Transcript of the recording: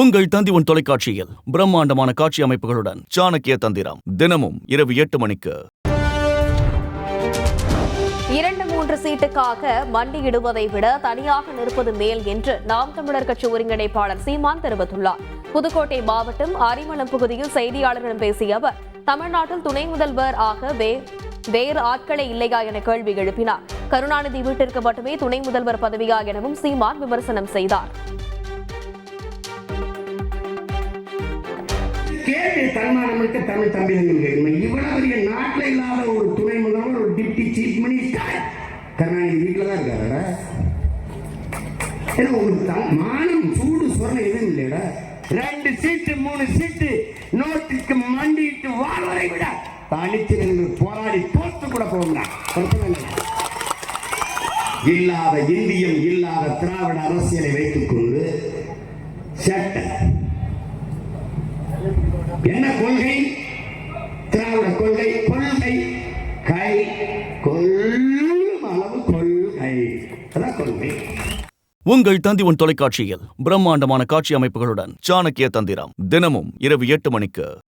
உங்கள் தந்தி உன் தொலைக்காட்சியில் பிரம்மாண்டமான காட்சி அமைப்புகளுடன் சாணக்கிய தந்திரம் தினமும் இரவு எட்டு மணிக்கு. இரண்டு மூன்று சீட்டுக்காக மண்டியிடுவதை விட தனியாக நிற்பது மேல் என்று நாம் தமிழர் கட்சி ஒருங்கிணைப்பாளர் சீமான் தெரிவித்துள்ளார். புதுக்கோட்டை மாவட்டம் அரிமளம் பகுதியில் செய்தியாளர்களிடம் பேசிய அவர் தமிழ்நாட்டில் துணை முதல்வர் ஆக வே வேறு ஆட்களே இல்லையா என கேள்வி எழுப்பினார். கருணாநிதி வீட்டிற்கு மட்டுமே துணை முதல்வர் பதவியா எனவும் சீமான் விமர்சனம் செய்தார். கேள்வி தன்மானம் இருக்க தமிழ் தம்பி இவ்வளவு பெரிய நாட்டில் இல்லாத ஒரு துணை முதல்வர் ஒரு டிப்டி சீஃப் மினிஸ்டர் கருணாநிதி வீட்டில் தான் இருக்காரா ஏன்னா உங்களுக்கு த- மானம் சூடு சொரணை எதுவும் இல்லையடா. ரெண்டு சீட்டு மூணு சீட்டு நோட்டுக்கு மண்டிட்டு வாழ்வதை விட தனித்து நின்று போராடி தோத்து கூட போகலாம் இல்லாத இந்தியம் இல்லாத திராவிட அரசியலை வைத்துக் கொண்டு சட்டம் என்ன கொள்கை? திராவிட கொள்கை. கொள்கை. கை. கொள்ளும் அளவு கொள்கை. அதான் கொள்கை. உங்கள் தந்தி உன் தொலைக்காட்சியில் பிரம்மாண்டமான காட்சி அமைப்புகளுடன் சாணக்கிய தந்திரம் தினமும் இரவு எட்டு மணிக்கு.